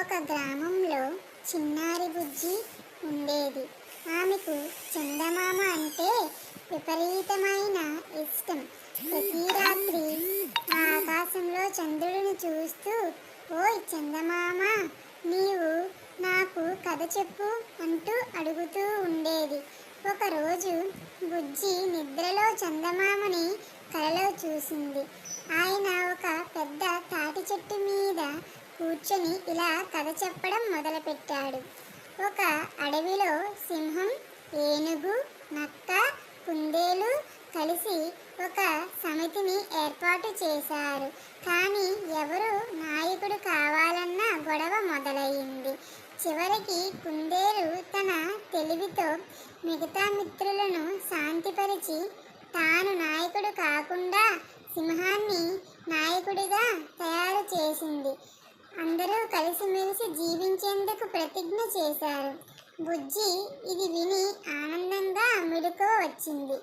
ఒక గ్రామంలో చిన్నారి బుజ్జి ఉండేది. ఆమెకు చందమామ అంటే విపరీతమైన ఇష్టం. ప్రతి రాత్రి ఆ ఆకాశంలో చంద్రుడిని చూస్తూ ఓయ్ చందమామ నీవు నాకు కథ చెప్పు అంటూ అడుగుతూ ఉండేది. ఒకరోజు బుజ్జి నిద్రలో చందమామని కలలో చూసింది. ఆ కూర్చొని ఇలా కథ చెప్పడం మొదలుపెట్టాడు. ఒక అడవిలో సింహం ఏనుగు నక్క కుందేలు కలిసి ఒక సమితిని ఏర్పాటు చేశారు. కానీ ఎవరు నాయకుడు కావాలన్న గొడవ మొదలయ్యింది. చివరికి కుందేలు తన తెలివితో మిగతా మిత్రులను శాంతిపరిచి తాను నాయకుడు కాకుండా సింహాన్ని నాయకుడిగా తయారు చేసింది. కలిసిమెలిసి జీవించేందుకు ప్రతిజ్ఞ చేశారు. బుజ్జి ఇది విని ఆనందంగా మెడుకో వచ్చింది.